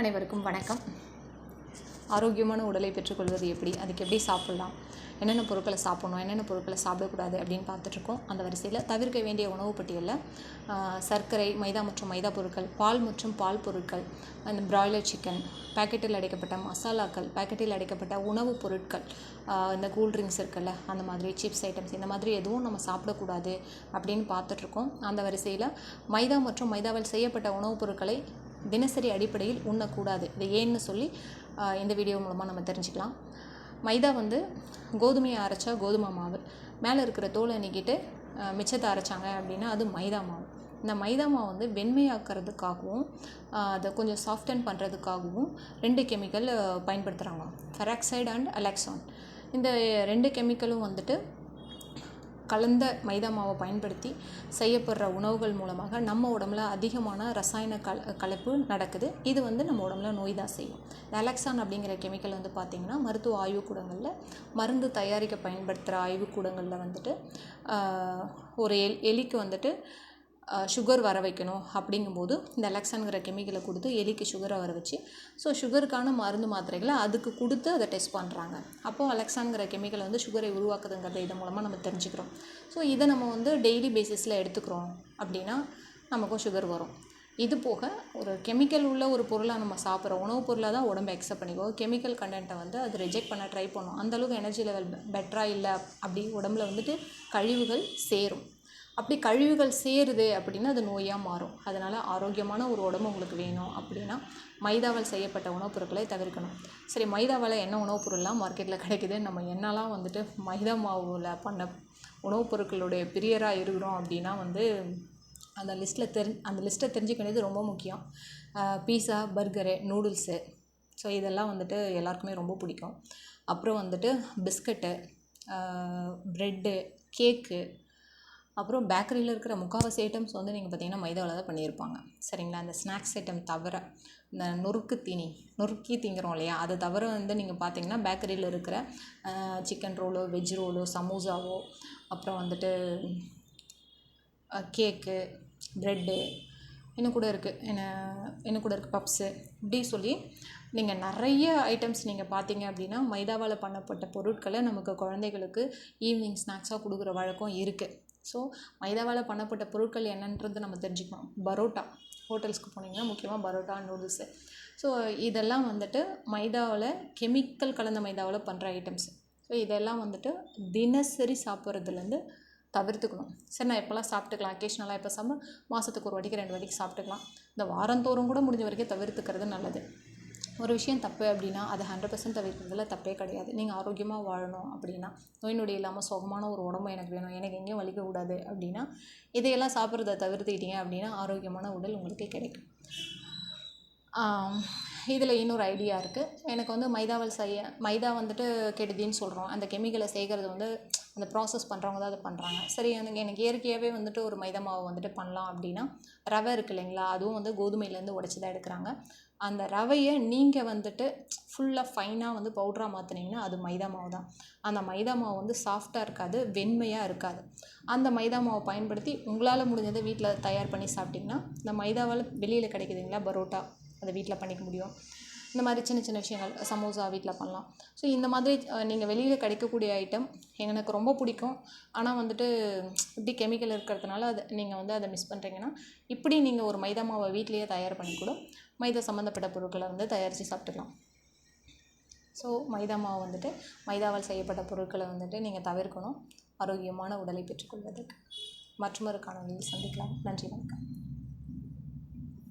அனைவருக்கும் வணக்கம். ஆரோக்கியமான உடலை பெற்றுக்கொள்வது எப்படி? அதுக்கு எப்படி சாப்பிட்லாம்? என்னென்ன பொருட்களை சாப்பிட்ணும்? என்னென்ன பொருட்களை சாப்பிடக்கூடாது அப்படின்னு பார்த்துட்ருக்கோம். அந்த வரிசையில் தவிர்க்க வேண்டிய உணவு பட்டியலில் சர்க்கரை மைதா மற்றும் மைதா பொருட்கள் பால் மற்றும் பால் பொருட்கள் அந்த பிராய்லர் சிக்கன் பாக்கெட்டில் அடைக்கப்பட்ட மசாலாக்கள் பாக்கெட்டில் அடைக்கப்பட்ட உணவுப் பொருட்கள் இந்த கூல்ட்ரிங்க்ஸ் இருக்குல்ல அந்த மாதிரி சிப்ஸ் ஐட்டம்ஸ் இந்த மாதிரி எதுவும் நம்ம சாப்பிடக்கூடாது அப்படின்னு பார்த்துட்ருக்கோம். அந்த வரிசையில் மைதா மற்றும் மைதாவால் செய்யப்பட்ட உணவுப் பொருட்களை தினசரி அடிப்படையில் உண்ணக்கூடாது. இது ஏன்னு சொல்லி இந்த வீடியோ மூலமாக நம்ம தெரிஞ்சுக்கலாம். மைதா வந்து கோதுமையை அரைச்சா கோதுமை மாவு. மேலே இருக்கிற தோலை நீக்கிட்டு மிச்சத்தை அரைச்சாங்க அப்படின்னா அது மைதா மாவு. இந்த மைதா மாவு வந்து வெண்மையாக்கிறதுக்காகவும் அதை கொஞ்சம் சாஃப்டன் பண்ணுறதுக்காகவும் ரெண்டு கெமிக்கல் பயன்படுத்துகிறாங்க ஃபெராக்சைடு அண்ட் அலெக்சான் இந்த ரெண்டு கெமிக்கலும் வந்துட்டு கலந்த மைதா மாவை பயன்படுத்தி செய்யப்படுற உணவுகள் மூலமாக நம்ம உடம்புல அதிகமான ரசாயன கல கலப்பு நடக்குது. இது வந்து நம்ம உடம்புல நோய் தான் செய்யும். இந்த அலெக்சான் அப்படிங்கிற கெமிக்கல் வந்து பார்த்திங்கன்னா மருத்துவ ஆய்வுக்கூடங்களில் மருந்து தயாரிக்க பயன்படுத்துகிற ஆய்வுக்கூடங்களில் வந்துட்டு ஒரு எலிக்கு வந்துட்டு சுகர் வர வைக்கணும் அப்படிங்கும்போது இந்த அலெக்சான்கிற கெமிக்கலை கொடுத்து எலிக்கு சுகரை வர வச்சு ஸோ சுகருக்கான மருந்து மாத்திரைகளை அதுக்கு கொடுத்து அதை டெஸ்ட் பண்ணுறாங்க அப்போது அலெக்சான்கிற கெமிக்கல் வந்து சுகரை உருவாக்குதுங்கிறத இதன் மூலமாக நம்ம தெரிஞ்சுக்கிறோம். ஸோ இதை நம்ம வந்து டெய்லி பேசிஸில் எடுத்துக்கிறோம் அப்படின்னா நமக்கும் சுகர் வரும். இது போக ஒரு கெமிக்கல் உள்ள ஒரு பொருளாக நம்ம சாப்பிட்றோம் உணவுப் பொருளாக தான் உடம்பு அக்செப்ட் பண்ணிக்கோ கெமிக்கல் கண்டென்ட்டை வந்து அது ரிஜெக்ட் பண்ண ட்ரை பண்ணும். அந்தளவுக்கு எனர்ஜி லெவல் பெட்டராக இல்லை அப்படி உடம்புல வந்துட்டு கழிவுகள் சேரும். அப்படி கழிவுகள் சேருது அப்படின்னா அது நோயாக மாறும். அதனால் ஆரோக்கியமான ஒரு உடம்பு உங்களுக்கு வேணும் அப்படின்னா மைதாவால் செய்யப்பட்ட உணவுப் பொருட்களை தவிர்க்கணும். சரி மைதாவால் என்ன உணவுப் பொருள்லாம் மார்க்கெட்டில் கிடைக்குது நம்ம என்னெல்லாம் வந்துட்டு மைதா மாவில் பண்ண உணவுப் பொருட்களுடைய பிரியராக இருக்கிறோம் அப்படின்னா வந்து அந்த லிஸ்ட்டில் தெரி அந்த லிஸ்ட்டை தெரிஞ்சுக்க வேண்டியது ரொம்ப முக்கியம். பீஸா பர்கரு நூடுல்ஸு ஸோ இதெல்லாம் வந்துட்டு எல்லாருக்குமே ரொம்ப பிடிக்கும். அப்புறம் வந்துட்டு பிஸ்கட்டு ப்ரெட்டு கேக்கு அப்புறம் பேக்கரியில் இருக்கிற முக்கால்வாசி ஐட்டம்ஸ் வந்து நீங்கள் பார்த்தீங்கன்னா மைதாவில் தான் பண்ணியிருப்பாங்க. சரிங்களா? அந்த ஸ்நாக்ஸ் ஐட்டம் தவிர இந்த நொறுக்கு தீனி நொறுக்கி திங்கிறோம் இல்லையா? அது தவிர வந்து நீங்கள் பார்த்தீங்கன்னா பேக்கரியில் இருக்கிற சிக்கன் ரோலோ வெஜ் ரோலோ சமோசாவோ அப்புறம் வந்துட்டு கேக்கு ப்ரெட்டு என்ன கூட இருக்குது என்ன என்ன கூட இருக்குது பப்ஸு இப்படி சொல்லி நீங்கள் நிறைய ஐட்டம்ஸ் நீங்கள் பார்த்தீங்க அப்படின்னா மைதாவால் பண்ணப்பட்ட பொருட்களை நமக்கு குழந்தைகளுக்கு ஈவினிங் ஸ்நாக்ஸாக கொடுக்குற வழக்கம் இருக்குது ஸோ மைதாவால் பண்ணப்பட்ட பொருட்கள் என்னன்றது நம்ம தெரிஞ்சுக்கணும். பரோட்டா. ஹோட்டல்ஸ்க்கு போனீங்கன்னா முக்கியமாக பரோட்டா நூடுல்ஸு. ஸோ இதெல்லாம் வந்துட்டு மைதாவில் கெமிக்கல் கலந்த மைதாவில் பண்ணுற ஐட்டம்ஸ் ஸோ இதெல்லாம் வந்துட்டு தினசரி சாப்பிட்றதுலேருந்து தவிர்த்துக்கணும். சரி நான் எப்போல்லாம் சாப்பிட்டுக்கலாம்? அக்கேஷனலாக எப்போ சாப்பிட மாதத்துக்கு ஒரு வாட்டிக்கு ரெண்டு வாட்டிக்கு சாப்பிட்டுக்கலாம். இந்த வாரந்தோறும் கூட முடிஞ்ச வரைக்கும் தவிர்த்துக்கிறது நல்லது. ஒரு விஷயம் தப்பு அப்படின்னா அது ஹண்ட்ரட் பர்சன்ட் தவிர்க்கிறதுல தப்பே கிடையாது. நீங்கள் ஆரோக்கியமாக வாழணும் அப்படின்னா நோய் நொடி இல்லாமல் சுகமான ஒரு உடம்பு எனக்கு வேணும் எனக்கு எங்கேயும் வலிக்கக்கூடாது அப்படின்னா இதையெல்லாம் சாப்பிட்றத தவிர்த்துக்கிட்டீங்க அப்படின்னா ஆரோக்கியமான உடல் உங்களுக்கு கிடைக்கும். இதில் இன்னொரு ஐடியா இருக்குது எனக்கு வந்து மைதாவில் செய்ய மைதா வந்துட்டு கெடுதின்னு சொல்கிறோம் அந்த கெமிக்கலை சேர்க்கறது வந்து அந்த ப்ராசஸ் பண்ணுறவங்க தான் அதை பண்ணுறாங்க சரி எனக்கு எனக்கு இயற்கையாகவே வந்துட்டு ஒரு மைதா மாவு வந்துட்டு பண்ணலாம் அப்படின்னா ரவை இருக்குது இல்லைங்களா? அதுவும் வந்து கோதுமையிலேருந்து உடச்சி தான் எடுக்கிறாங்க. அந்த ரவையை நீங்கள் வந்துட்டு ஃபுல்லாக ஃபைனாக வந்து பவுட்ராக மாற்றினீங்கன்னா அது மைதா மாவு தான். அந்த மைதா மாவு வந்து சாஃப்டாக இருக்காது வெண்மையாக இருக்காது. அந்த மைதா மாவை பயன்படுத்தி உங்களால் முடிஞ்சதை வீட்டில் தயார் பண்ணி சாப்பிட்டிங்கன்னா இந்த மைதாவால் வெளியில் கிடைக்குதுங்களா பரோட்டா? அதை வீட்டில் பண்ணிக்க முடியும். இந்த மாதிரி சின்ன சின்ன விஷயங்கள் சமோசா வீட்டில் பண்ணலாம். ஸோ இந்த மாதிரி நீங்கள் வெளியில் கிடைக்கக்கூடிய ஐட்டம் எனக்கு ரொம்ப பிடிக்கும். ஆனால் வந்துட்டு இப்படி கெமிக்கல் இருக்கிறதுனால அதை நீங்கள் வந்து அதை மிஸ் பண்ணுறீங்கன்னா இப்படி நீங்கள் ஒரு மைதா மாவை வீட்டிலேயே தயார் பண்ணி கூட மைதா சம்மந்தப்பட்ட பொருட்களை வந்து தயாரித்து சாப்பிட்டுக்கலாம். ஸோ மைதா மாவு வந்துட்டு மைதாவால் செய்யப்பட்ட பொருட்களை வந்துட்டு நீங்கள் தவிர்க்கணும். ஆரோக்கியமான உடலை பெற்றுக்கொள்வதற்கு. மற்றொரு காணொலியில் சந்திக்கலாம். நன்றி வணக்கம்.